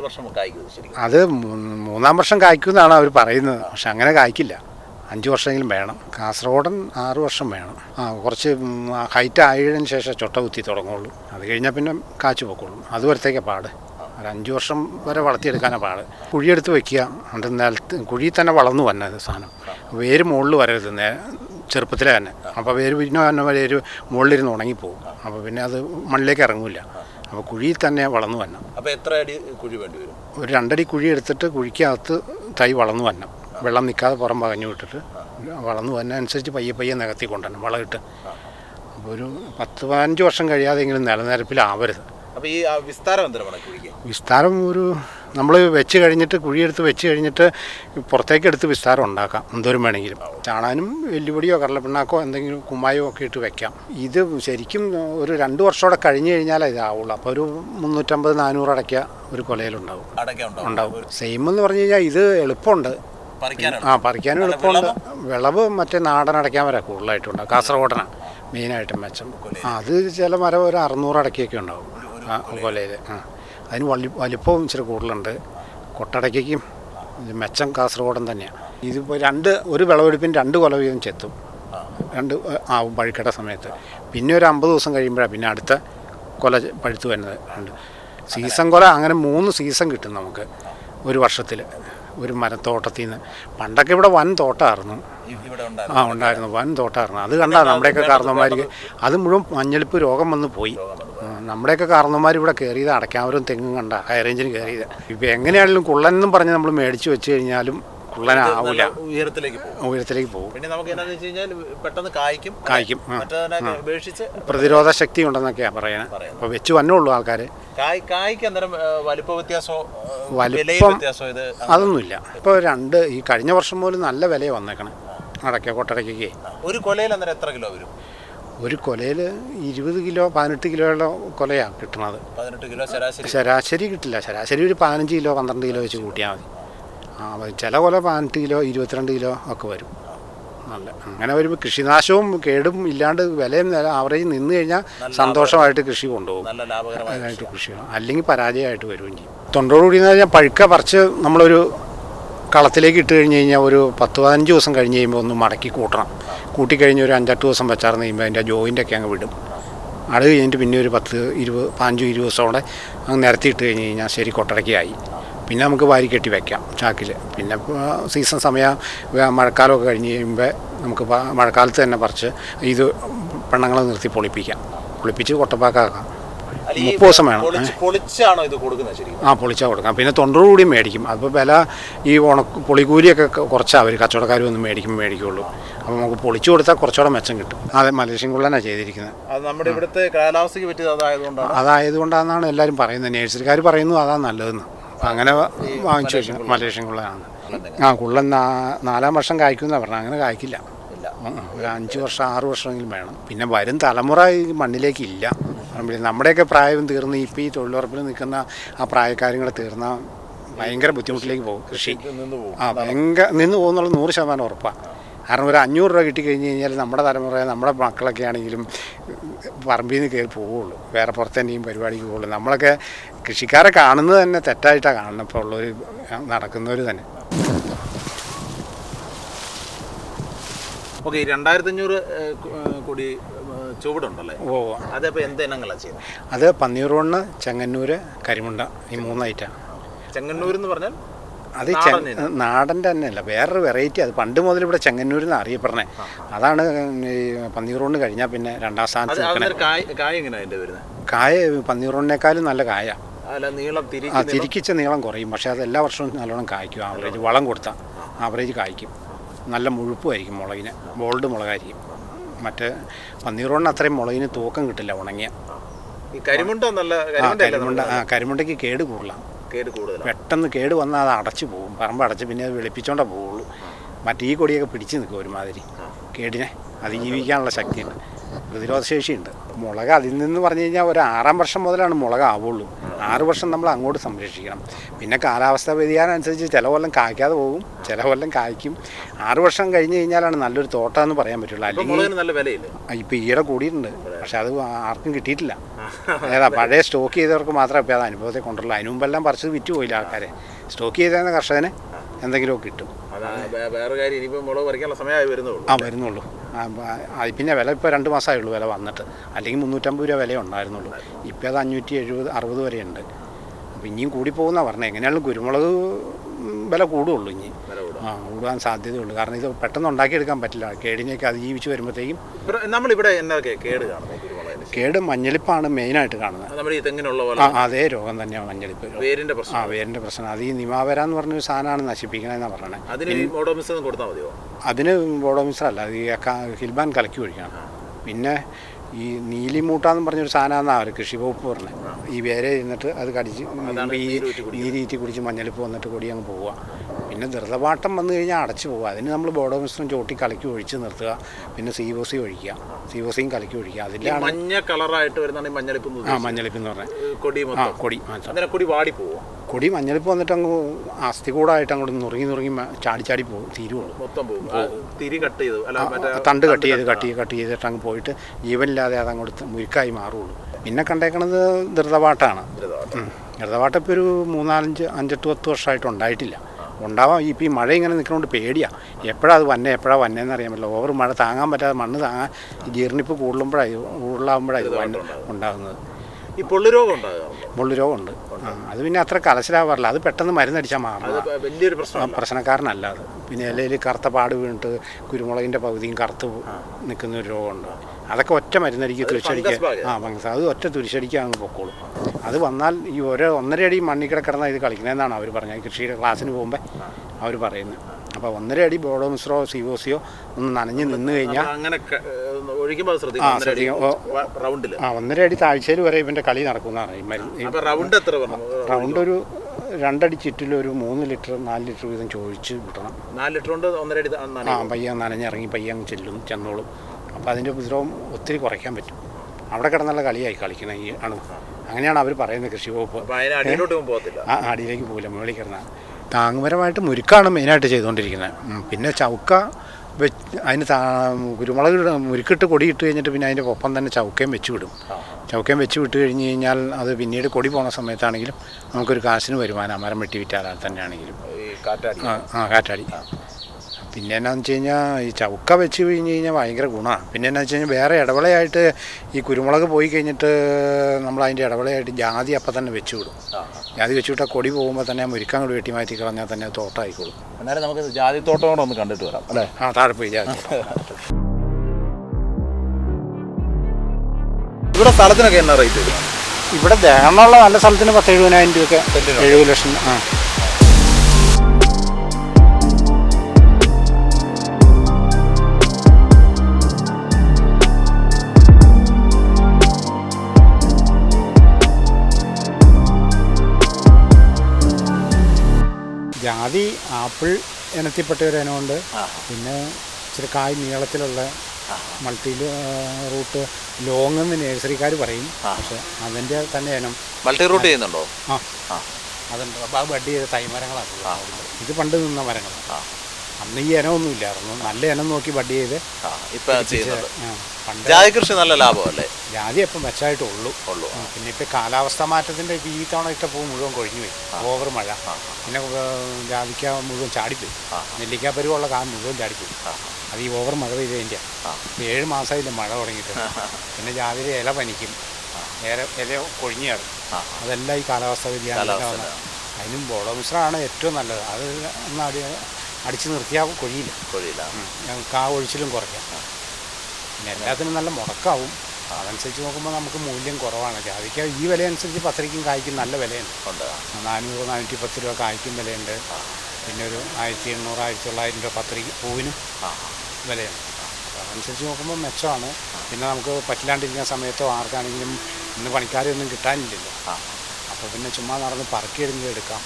വർഷം അത് മൂന്നാം വർഷം കായ്ക്കുമെന്നാണ് അവർ പറയുന്നത്. പക്ഷെ അങ്ങനെ കായ്ക്കില്ല. അഞ്ച് വർഷമെങ്കിലും വേണം. കാസർഗോഡൻ ആറ് വർഷം വേണം. ആ കുറച്ച് ഹൈറ്റ് ആയതിനു ശേഷം ചൊട്ട കുത്തി തുടങ്ങുള്ളൂ. അത് കഴിഞ്ഞാൽ പിന്നെ കാച്ചു പൊക്കോളും. അതുവരത്തേക്കാണ് പാട്. ഒരു അഞ്ച് വർഷം വരെ വളർത്തിയെടുക്കാനാണ് പാട്. കുഴിയെടുത്ത് വെക്കുക. എന്നിട്ട് നിലത്ത് കുഴിയിൽ തന്നെ വളർന്നു വന്നത് സാധനം. വേര് മുകളിൽ വരരുത്. ചെറുപ്പത്തിലെ തന്നെ. അപ്പോൾ വേര് പിന്നെ തന്നെ വേര് മുകളിലിരുന്ന് ഉണങ്ങിപ്പോകും. അപ്പോൾ പിന്നെ അത് മണ്ണിലേക്ക് ഇറങ്ങില്ല. അപ്പോൾ കുഴിയിൽ തന്നെ വളർന്നു വരണം. അപ്പോൾ എത്ര അടി കുഴി വേണ്ടി വരും? ഒരു രണ്ടടി കുഴി എടുത്തിട്ട് കുഴിക്കകത്ത് തൈ വളർന്നു വരണം. വെള്ളം നിൽക്കാതെ പുറം പകഞ്ഞു വിട്ടിട്ട് വളർന്നു വന്നതനുസരിച്ച് പയ്യെ പയ്യെ നികത്തി കൊണ്ടുവരണം വളമിട്ട് അപ്പോൾ ഒരു പത്ത് പതിനഞ്ച് വർഷം കഴിയാതെങ്കിലും നിലനിരപ്പിലാവരുത്. അപ്പോൾ ഈ ആ വിസ്താരം എന്താണ് വിസ്താരം ഒരു നമ്മൾ വെച്ച് കഴിഞ്ഞിട്ട് കുഴിയെടുത്ത് വെച്ച് കഴിഞ്ഞിട്ട് പുറത്തേക്ക് എടുത്ത് വിസ്താരം ഉണ്ടാക്കാം. എന്തോരം വേണമെങ്കിലും. ചാണാനും എല്ലുപൊടിയോ കടലപ്പിണ്ണാക്കോ എന്തെങ്കിലും കുമ്മായോ ഒക്കെ ഇട്ട് വെക്കാം. ഇത് ശരിക്കും ഒരു രണ്ട് വർഷമോടെ കഴിഞ്ഞ് കഴിഞ്ഞാലേ ഇതാവുള്ളൂ. അപ്പോൾ ഒരു മുന്നൂറ്റമ്പത് നാനൂറ് അടയ്ക്ക ഒരു കൊലയിലുണ്ടാവും. ഉണ്ടാവും. സെയിം എന്ന് പറഞ്ഞു കഴിഞ്ഞാൽ ഇത് എളുപ്പമുണ്ട്. ആ പറിക്കാനും എളുപ്പമുണ്ട്. വിളവ് മറ്റേ നാടൻ അടയ്ക്കാൻ വരാം കൂടുതലായിട്ടുണ്ടാവും കാസർഗോഡനാണ് മെയിനായിട്ട് മെച്ചം. അത് ചില മരം ഒരു അറുന്നൂറ് അടയ്ക്കൊക്കെ ഉണ്ടാവും. ആ കൊലയിൽ ആ. അതിന് വലി വലിപ്പവും ഇച്ചിരി കൂടുതലുണ്ട്. കൊട്ടടയ്ക്കും മെച്ചം കാസർഗോഡൻ തന്നെയാണ് ഇതിപ്പോൾ രണ്ട് ഒരു വിളവെടുപ്പിന് രണ്ട് കൊല വീതം ചെത്തും. രണ്ട് ആവും പഴുക്കട്ട സമയത്ത്. പിന്നെ ഒരു അമ്പത് ദിവസം കഴിയുമ്പോഴാണ് പിന്നെ അടുത്ത കൊല പഴുത്തു വരുന്നത്. ഉണ്ട് സീസൺ കൊല അങ്ങനെ മൂന്ന് സീസൺ കിട്ടും നമുക്ക് ഒരു വർഷത്തിൽ ഒരു മരത്തോട്ടത്തിൽ നിന്ന് പണ്ടൊക്കെ ഇവിടെ വൻ തോട്ടമായിരുന്നു ആ ഉണ്ടായിരുന്നു. വൻ തോട്ടമായിരുന്നു അത് കണ്ടാ നമ്മുടെയൊക്കെ കാരണവന്മാർക്ക് അത് മുഴുവൻ മഞ്ഞളിപ്പ് രോഗം വന്ന് പോയി. നമ്മുടെയൊക്കെ കാരണന്മാർ ഇവിടെ കയറിയത് അടയ്ക്കാവരും തെങ്ങും കണ്ട ഹൈ റേഞ്ചിന് കയറിയത് ഇപ്പം എങ്ങനെയാണെങ്കിലും കുള്ളൻ എന്നും പറഞ്ഞ് നമ്മൾ മേടിച്ച് വെച്ച് കഴിഞ്ഞാലും കുള്ളനാവില്ല ഉയരത്തിലേക്ക് ഉയരത്തിലേക്ക് പോകും. പിന്നെ നമുക്ക് എന്താണെന്ന് വെച്ച് കഴിഞ്ഞാൽ പെട്ടെന്ന് കായ്ക്കും. കായ്ക്കും അപേക്ഷിച്ച് പ്രതിരോധ ശക്തി ഉണ്ടെന്നൊക്കെയാണ് പറയുന്നത് അപ്പോൾ വെച്ച് വന്നുള്ളൂ ആൾക്കാർ കായ് കായ്ക്ക് അന്നേരം വലിപ്പ വ്യത്യാസമോ വലിപ്പം അതൊന്നുമില്ല. ഇപ്പോൾ രണ്ട് ഈ കഴിഞ്ഞ വർഷം പോലും നല്ല വിലയാണ് വന്നേക്കണം. അടയ്ക്ക കൊട്ടടയ്ക്കൊക്കെ ഒരു കൊലയിൽ അന്നേരം എത്ര കിലോ വരും? ഒരു കൊലയിൽ ഇരുപത് കിലോ പതിനെട്ട് കിലോയുള്ള കൊലയാണ് കിട്ടുന്നത്. പതിനെട്ട് കിലോ ശരാശരി ശരാശരി കിട്ടില്ല. ശരാശരി ഒരു പതിനഞ്ച് കിലോ പന്ത്രണ്ട് കിലോ വെച്ച് കൂട്ടിയാൽ മതി. ആ ചില കൊല പതിനെട്ട് കിലോ ഇരുപത്തിരണ്ട് കിലോ ഒക്കെ വരും. നല്ല അങ്ങനെ വരുമ്പോൾ കൃഷിനാശവും കേടും ഇല്ലാണ്ട് വിലയും ആവറേജ് നിന്ന് കഴിഞ്ഞാൽ സന്തോഷമായിട്ട് കൃഷി കൊണ്ടുപോകും. നല്ല ലാഭകരമായ അതിനായിട്ട് കൃഷി അല്ലെങ്കിൽ പരാജയമായിട്ട് വരികയും ചെയ്യും. തൊണ്ടോടുകൂടി എന്ന് പറഞ്ഞാൽ പഴുക്ക പറിച്ച് നമ്മളൊരു കളത്തിലേക്ക് ഇട്ട് കഴിഞ്ഞ് കഴിഞ്ഞാൽ ഒരു പത്ത് പതിനഞ്ച് ദിവസം കഴിഞ്ഞ് കഴിയുമ്പോൾ ഒന്ന് മടക്കി കൂട്ടണം. കൂട്ടിക്കഴിഞ്ഞ് ഒരു അഞ്ചെട്ട് ദിവസം വെച്ചാർന്ന് കഴിയുമ്പോൾ അതിന്റെ ജോയിന്റൊക്കെ അങ്ങ് വിടും. അത് കഴിഞ്ഞിട്ട് പിന്നെ ഒരു പത്ത് ഇരുപത് പതിനഞ്ച് ഇരുപത് ദിവസം കൂടെ അങ്ങ് നിരത്തി ഇട്ട് കഴിഞ്ഞ് കഴിഞ്ഞാൽ ശരി കൊട്ടടക്കിയായി പിന്നെ നമുക്ക് വാരി കെട്ടി വെക്കാം ചാക്കിൽ പിന്നെ സീസൺ സമയം മഴക്കാലമൊക്കെ കഴിഞ്ഞ് കഴിയുമ്പോൾ നമുക്ക് മഴക്കാലത്ത് തന്നെ പറിച്ച് ഇത് പെണ്ണുങ്ങളെ നിർത്തി പൊളിപ്പിക്കാം. പൊളിപ്പിച്ച് കൊട്ടപ്പാക്കാക്കാം. മുപ്പത് ദിവസം വേണം. പൊളിച്ചാണോ ഇത് കൊടുക്കുന്നത് ശരിക്കും? ആ പൊളിച്ചാൽ കൊടുക്കാം. പിന്നെ തൊണ്ടോടുകൂടി മേടിക്കും. അപ്പോൾ വില ഈ ഉണ പൊളിക്കൂലിയൊക്കെ കുറച്ചാണ് അവർ കച്ചവടക്കാർ വന്ന് മേടിക്കും മേടിക്കുള്ളൂ. അപ്പോൾ നമുക്ക് പൊളിച്ചു കൊടുത്താൽ കുറച്ചുകൂടെ മെച്ചം കിട്ടും. അതെ മലേഷ്യൻ കുള്ളനാണ് ചെയ്തിരിക്കുന്നത്. അത് നമ്മുടെ ഇവിടുത്തെ കാലാവസ്ഥയ്ക്ക് പറ്റിയത് അതായതുകൊണ്ടാണ്. അതായതുകൊണ്ടാണെന്നാണ് എല്ലാവരും പറയുന്നത്. നേഴ്സറിക്കാർ പറയുന്നു അതാണ് നല്ലതെന്ന്. അങ്ങനെ വാങ്ങിച്ചു വെച്ചു. മലേഷ്യൻ കുള്ളനാണ്. ആ കുള്ളൻ നാലാം വർഷം കായ്ക്കുമെന്നാണ് പറഞ്ഞത്. അങ്ങനെ കായ്ക്കില്ല. ഒരു അഞ്ച് വർഷം ആറ് വർഷമെങ്കിലും വേണം. പിന്നെ വരും തലമുറ ഈ മണ്ണിലേക്ക് പിന്നെ നമ്മുടെയൊക്കെ പ്രായം തീർന്ന് ഇപ്പോൾ ഈ തൊഴിലുറപ്പിൽ നിൽക്കുന്ന ആ പ്രായക്കാര്യങ്ങൾ തീർന്ന ഭയങ്കര ബുദ്ധിമുട്ടിലേക്ക് പോകും കൃഷി. ആ ഭയങ്കര നിന്ന് പോകുന്നുള്ള നൂറ് ശതമാനം ഉറപ്പാണ് കാരണം ഒരു അഞ്ഞൂറ് രൂപ കിട്ടിക്കഴിഞ്ഞ് കഴിഞ്ഞാൽ നമ്മുടെ തലമുറ നമ്മുടെ മക്കളൊക്കെ ആണെങ്കിലും പറമ്പിൽ നിന്ന് കയറി പോവുള്ളൂ. വേറെ പുറത്തെന്നെയും പരിപാടിക്ക് പോവുള്ളൂ. നമ്മളൊക്കെ കൃഷിക്കാരെ കാണുന്നത് തന്നെ തെറ്റായിട്ടാണ് കാണുന്നത് ഇപ്പോൾ ഉള്ളവർ നടക്കുന്നവർ തന്നെ. ഓക്കെ രണ്ടായിരത്തി അഞ്ഞൂറ് കൂടി ചുവടുണ്ടല്ലേ? ഓ അതപ്പോൾ എന്ത് ഇനങ്ങളാണ് ചെയ്യുന്നത്? അത് പന്നീർവണ്ണ് ചെങ്ങന്നൂര് കരിമുണ്ട ഈ മൂന്നായിട്ടാണ് ചെങ്ങന്നൂർ എന്ന് പറഞ്ഞാൽ അത് നാടന്റെ നാടൻ തന്നെയല്ല വേറൊരു വെറൈറ്റി അത്. പണ്ട് മുതൽ ഇവിടെ ചെങ്ങന്നൂരിൽ നിന്ന് അറിയപ്പെടുന്നത് അതാണ് ഈ പന്നീർവണ്ണ് കഴിഞ്ഞാൽ പിന്നെ രണ്ടാം സ്ഥാനത്ത് നിൽക്കണേ. കായ് പന്നീർവണ്ണിനേക്കാളും നല്ല കായ. ആ തിരിക്കിച്ച നീളം കുറയും. പക്ഷേ അത് എല്ലാ വർഷവും നല്ലോണം കായ്ക്കും. ആവറേജ് വളം കൊടുത്താൽ ആവറേജ് കായ്ക്കും. നല്ല മുഴുപ്പുമായിരിക്കും മുളകിന്. ബോൾഡ് മുളകായിരിക്കും. മറ്റേ പന്നീറോണിന് അത്രയും മുളകിന് തൂക്കം കിട്ടില്ല ഉണങ്ങിയ. കരിമുണ്ട നല്ല കരിമുണ്ട ആ കരിമുണ്ടയ്ക്ക് കേട് കൂടുതലാണ് കേട് കൂടുതലാണ് പെട്ടെന്ന് കേട് വന്നാൽ അത് അടച്ചു പോകും. പറമ്പ് അടച്ച് പിന്നെ അത് വെളുപ്പിച്ചോണ്ടേ പോവുള്ളൂ. മറ്റേ ഈ കൊടിയൊക്കെ പിടിച്ച് നിൽക്കും ഒരുമാതിരി. കേടിനെ അതിജീവിക്കാനുള്ള ശക്തിയുണ്ട്. പ്രതിരോധശേഷിയുണ്ട്. മുളക് അതിൽ നിന്ന് പറഞ്ഞു കഴിഞ്ഞാൽ ഒരു ആറാം വർഷം മുതലാണ് മുളക് ആവുള്ളൂ. ആറ് വർഷം നമ്മൾ അങ്ങോട്ട് സംരക്ഷിക്കണം. പിന്നെ കാലാവസ്ഥാ വ്യതിയാനം അനുസരിച്ച് ചില കൊല്ലം കായ്ക്കാതെ പോകും ചില കൊല്ലം കായ്ക്കും. ആറ് വർഷം കഴിഞ്ഞ് കഴിഞ്ഞാലാണ് നല്ലൊരു തോട്ടം എന്ന് പറയാൻ പറ്റുള്ളൂ. അല്ലെങ്കിൽ നല്ല വിലയില്ല? ഇപ്പം ഈയിടെ കൂടിയിട്ടുണ്ട്. പക്ഷെ അത് ആർക്കും കിട്ടിയിട്ടില്ല. ഏതാ പഴയ സ്റ്റോക്ക് ചെയ്തവർക്ക് മാത്രമേ ഇപ്പോൾ അത് അനുഭവത്തെ കൊണ്ടുള്ളൂ. അതിന് മുമ്പെല്ലാം പറിച്ചത് വിറ്റ് പോയില്ല ആൾക്കാരെ. സ്റ്റോക്ക് ചെയ്തേന്ന കർഷകന് എന്തെങ്കിലുമൊക്കെ കിട്ടും. വേറെ കാര്യം ഇനിയിപ്പോ മുളക് പറിക്കാനുള്ള സമയമായി വരുന്നുള്ളൂ. ആ വരുന്നുള്ളൂ. പിന്നെ വില ഇപ്പോൾ രണ്ട് മാസമേ ഉള്ളൂ വില വന്നിട്ട്. അല്ലെങ്കിൽ മുന്നൂറ്റമ്പത് രൂപ വില ഉണ്ടായിരുന്നുള്ളൂ. ഇപ്പോൾ അത് അഞ്ഞൂറ്റി എഴുപത് അറുപത് വരെയുണ്ട് അപ്പോൾ ഇനിയും കൂടി പോകുന്ന പറഞ്ഞത് എങ്ങനെയാണെങ്കിലും കുരുമുളക് വില കൂടുള്ളൂ ഇനി. വില കൂടും. ആ കൂടാൻ സാധ്യതയുള്ളൂ. കാരണം ഇത് പെട്ടെന്ന് ഉണ്ടാക്കിയെടുക്കാൻ പറ്റില്ല. കേടിനെയൊക്കെ അതിജീവിച്ച് വരുമ്പോഴത്തേക്കും നമ്മളിവിടെ എന്നൊക്കെ കേട് കാണുന്നത്? കേട് മഞ്ഞളിപ്പാണ് മെയിനായിട്ട് കാണുന്നത്. അത് നമ്മുടെ ഈ തെങ്ങിനുള്ള പോലെ. ആ അതേ രോഗം തന്നെയാണ് മഞ്ഞളിപ്പ്. വേരിന്റെ പ്രശ്നം. ആ വേരിന്റെ പ്രശ്നം. അത് ഈ നിമാവര എന്ന് പറഞ്ഞൊരു സാധനമാണ് നശിപ്പിക്കണമെന്നാണ് പറയണത് അതിന് ഈ മോഡോമിസ് കൊടുത്താൽ മതിയോ? അതിന് ബോഡോമിക്സ് അല്ല. അത് ഈ ക- ഹിൽബാൻ കലക്കി ഒഴിക്കണം. പിന്നെ ഈ നീലിമൂട്ടാന്ന് പറഞ്ഞൊരു സാധനമാണ് അവർ കൃഷി വകുപ്പ് പറഞ്ഞത് ഈ വേരെ ഇരുന്നിട്ട് അത് കടിച്ച് ഈ രീതി നീരീറ്റി കുടിച്ച് മഞ്ഞളിപ്പ് വന്നിട്ട് കൊടി അങ്ങ് പോവുക. പിന്നെ ധൃതപാട്ടം വന്നു കഴിഞ്ഞാൽ അടച്ചു പോവുക. അതിന് നമ്മൾ ബോർഡോ ബോഡോമിക്സും ചോട്ടി കലക്കി ഒഴിച്ച് നിർത്തുക. പിന്നെ സി ഒ സി ഒഴിക്കുക. സി ഒ സിയും കലക്കി ഒഴിക്കുക. അതിന്റെ അതിലാണ് മഞ്ഞ കളറായിട്ട് വരുന്നതാണ് മഞ്ഞളിപ്പ് ആ. മഞ്ഞളിപ്പ് എന്ന് പറഞ്ഞാൽ. കൊടി ആ കൊടി അങ്ങനെ കൊടി വാടി പോകും കൊടി മഞ്ഞളിപ്പ് വന്നിട്ട് അങ്ങ് അസ്ഥി കൂടായിട്ട് അങ്ങോട്ട് നുറുങ്ങി നുറുങ്ങി ചാടി ചാടി പോകും. തീരുള്ളൂ മൊത്തം പോകും. തിരി കട്ട് ചെയ്തു തണ്ട് കട്ട് ചെയ്ത് കട്ട് ചെയ്ത് കട്ട് ചെയ്തിട്ട് അങ്ങ് പോയിട്ട് ജീവനില്ലാതെ അത് അങ്ങോട്ട് മുരുക്കായി മാറുള്ളൂ. പിന്നെ കണ്ടേക്കണത് ധൃതപാട്ടാണ് ധൃതപാട്ടം. ധൃതപാട്ടം ഇപ്പോൾ ഒരു മൂന്നാലഞ്ച് അഞ്ചെട്ട് പത്ത് വർഷമായിട്ട് ഉണ്ടായിട്ടില്ല. ഉണ്ടാവാം. ഇപ്പം ഈ മഴ ഇങ്ങനെ നിൽക്കുന്നതുകൊണ്ട് പേടിയാണ് എപ്പോഴാണ് അത് വന്നെ എപ്പോഴാണ് വന്നേന്ന് അറിയാൻ പറ്റില്ല. ഓവർ മഴ താങ്ങാൻ പറ്റാതെ മണ്ണ് താങ്ങാൻ ജീർണിപ്പ് കൂടുതലുമ്പോഴായി കൂടുതലാകുമ്പോഴാണ് ഇത് ഉണ്ടാകുന്നത് ഈ പൊള്ളു രോഗം ഉണ്ടാകാറുണ്ട് പൊള്ളു രോഗമുണ്ട് അത് പിന്നെ അത്ര കലശലാവാറില്ല. അത് പെട്ടെന്ന് മരുന്നടിച്ചാൽ മാറും വലിയൊരു പ്രശ്നം പ്രശ്നക്കാരനല്ല അത്. പിന്നെ ഇലയിൽ കറുത്ത പാട് വീണിട്ട് കുരുമുളകിന്റെ പകുതിയും കറുത്ത് നിൽക്കുന്ന ഒരു രോഗമുണ്ട്. അതൊക്കെ ഒറ്റ മരുന്നടിക്ക് തുരിശടിക്കുക ആ ഫംഗസ്. അത് ഒറ്റ തുരിശടിക്കുക അങ്ങ് പൊക്കോളും. അത് വന്നാൽ ഈ ഓരോ ഒന്നര അടി മണ്ണിൽ ഇത് കളിക്കണമെന്നാണ് അവർ പറഞ്ഞത്. കൃഷിയുടെ ക്ലാസ്സിന് പോകുമ്പോൾ അവർ പറയുന്നത്. അപ്പോൾ ഒന്നര അടി ബോഡോ മിശ്രോ സിവോസിയോ ഒന്ന് നനഞ്ഞ് നിന്ന് കഴിഞ്ഞാൽ അപ്പൊ അങ്ങനെ ഒഴിക്കുമ്പോൾ ആ, ഒന്നര അടി താഴ്ചയിൽ വരെ ഇവന്റെ കളി നടക്കുന്നതാണ് അപ്പൊ റൗണ്ട് എത്ര റൗണ്ട് ഒരു രണ്ടടി ചുറ്റിൽ ഒരു മൂന്ന് ലിറ്റർ നാല് ലിറ്റർ വീതം ചോദിച്ച് വിട്ടണം നാല് ലിറ്റർ കൊണ്ട് ഒന്നര അടി ആ. പയ്യ നനഞ്ഞിറങ്ങി പയ്യ അങ്ങ് ചെല്ലും ചെന്നോളും. അപ്പോൾ അതിന്റെ ഉപദ്രവം ഒത്തിരി കുറയ്ക്കാൻ പറ്റും. അവിടെ കിടന്നുള്ള കളിയായി കളിക്കണം ഈ അണു. അങ്ങനെയാണ് അവർ പറയുന്നത് കൃഷി വകുപ്പ്. അപ്പൊ അടിയിലേക്ക് പോകില്ല മുകളിൽ കിടന്ന. താങ്ങുപരമായിട്ട് മുരുക്കാണ് മെയിനായിട്ട് ചെയ്തുകൊണ്ടിരിക്കുന്നത്. പിന്നെ ചൗക്ക വെച്ച് അതിന് താ കുരുമുളക് മുരുക്കിട്ട് കൊടി ഇട്ട് കഴിഞ്ഞിട്ട് പിന്നെ അതിന്റെ ഒപ്പം തന്നെ ചൗക്കയും വെച്ച് വിടും. ചൗക്കയും വെച്ച് വിട്ട് കഴിഞ്ഞ് കഴിഞ്ഞാൽ അത് പിന്നീട് കൊടി പോണ സമയത്താണെങ്കിലും നമുക്കൊരു കാശിന് വരുമാനം മരം വെട്ടി വിറ്റാൽ തന്നെയാണെങ്കിലും. ആ കാറ്റാടി. പിന്നെ എന്നാന്ന് വെച്ച് കഴിഞ്ഞാൽ ഈ ചൗക്ക വെച്ച് കഴിഞ്ഞ് കഴിഞ്ഞാൽ ഭയങ്കര ഗുണമാണ് പിന്നെ എന്നാന്ന് വെച്ച് കഴിഞ്ഞാൽ വേറെ ഇടവളയായിട്ട് ഈ കുരുമുളക് പോയി കഴിഞ്ഞിട്ട് നമ്മൾ അതിന്റെ ഇടവളയായിട്ട് ജാതി അപ്പം തന്നെ വെച്ച് വിടും. ജാതി വെച്ച് വിട്ടാൽ കൊടി പോകുമ്പോൾ തന്നെ മുരിക്കാൻ കൂടി വെട്ടി മാറ്റി കളഞ്ഞാൽ തന്നെ തോട്ടമായിക്കോളും എന്നാലും നമുക്ക് ജാതിത്തോട്ടം കൂടെ ഒന്ന് കണ്ടിട്ട് വരാം അല്ലേ? ആ താഴെ പോയി ജാതി. ഇവിടെ സ്ഥലത്തിനൊക്കെ എന്നാ റേറ്റ് ഇവിടെ ദേഹമുള്ള നല്ല സ്ഥലത്തിന് പത്ത് എഴുപതിനായിരം രൂപയൊക്കെ? എഴുപത് ലക്ഷം ആ. ജാതി ആപ്പിൾ ഇനത്തിൽപ്പെട്ട ഒരു ഇനമുണ്ട് പിന്നെ ഇച്ചിരി കായ് നീളത്തിലുള്ള മൾട്ടി റൂട്ട് ലോങ് എന്ന് നേഴ്സറിക്കാർ പറയും. പക്ഷെ അതിന്റെ തന്നെ ഇനം. മൾട്ടി റൂട്ട് ചെയ്യുന്നുണ്ടോ? ആ. അതുണ്ട്. അപ്പോൾ ആ ബഡ് ചെയ്ത തൈമരങ്ങളാണ് ഇത് പണ്ട് നിന്ന മരങ്ങളാണ്. അന്ന് ഈ ഇനമൊന്നും ഇല്ലായിരുന്നു നല്ല ഇനം നോക്കി ബഡ് ചെയ്ത് ഇപ്പൊ ജാതി കൃഷി നല്ല ലാഭമല്ലേ? ജാതി മെച്ചമായിട്ടുള്ളൂ ഉള്ളൂ. ഉള്ളു പിന്നെ ഇപ്പം കാലാവസ്ഥ മാറ്റത്തിന്റെ ഇപ്പൊ ഈ തവണ ഇട്ട പൂ മുഴുവൻ കൊഴിഞ്ഞു പോയി. ഓവർ മഴ. പിന്നെ ജാതിക്ക മുഴുവൻ ചാടിപ്പോയി. നെല്ലിക്ക പരുവുള്ള കാ മുഴുവൻ ചാടിപ്പോയി. അത് ഈ ഓവർ മഴ പെയ്തതിന്റെ ഇപ്പം ഏഴ് മാസമായില്ല മഴ തുടങ്ങിയിട്ട്. പിന്നെ ജാതിയുടെ ഇല പനിക്കും. ഇല ഇല കൊഴിഞ്ഞു കിടക്കും അതെല്ലാം ഈ കാലാവസ്ഥ വ്യതിയാനം അതിനും ബോളമിശ്രമാണ് ഏറ്റവും നല്ലത്. അത് ഒന്ന് അടി അടിച്ചു നിർത്തിയാൽ കൊഴിയില്ല. കൊഴിയില്ല. ഞാൻ കാ ഒഴിച്ചിലും കുറയ്ക്കാം. പിന്നെ എല്ലാത്തിനും നല്ല മുടക്കാവും. അതനുസരിച്ച് നോക്കുമ്പോൾ നമുക്ക് മൂല്യം കുറവാണ്. ജാതിക്ക ഈ വില അനുസരിച്ച് പത്തരയ്ക്കും കായ്ക്കും നല്ല വിലയുണ്ട്. ഉണ്ട്. നാനൂറ് നാനൂറ്റി പത്ത് രൂപ കായ്ക്കും വിലയുണ്ട്. പിന്നെ ഒരു ആയിരത്തി എണ്ണൂറ് ആയിരത്തി തൊള്ളായിരം രൂപ പത്തരയ്ക്ക് പൂവിനും വിലയുണ്ട്. അതനുസരിച്ച് നോക്കുമ്പോൾ മെച്ചമാണ്. പിന്നെ നമുക്ക് പറ്റില്ലാണ്ടിരിക്കുന്ന സമയത്തോ ആർക്കാണെങ്കിലും ഇന്ന് പണിക്കാരെയൊന്നും കിട്ടാനില്ലല്ലോ. അപ്പോൾ പിന്നെ ചുമ്മാ നടന്ന് പറക്കിയെടുത്ത് എടുക്കാം.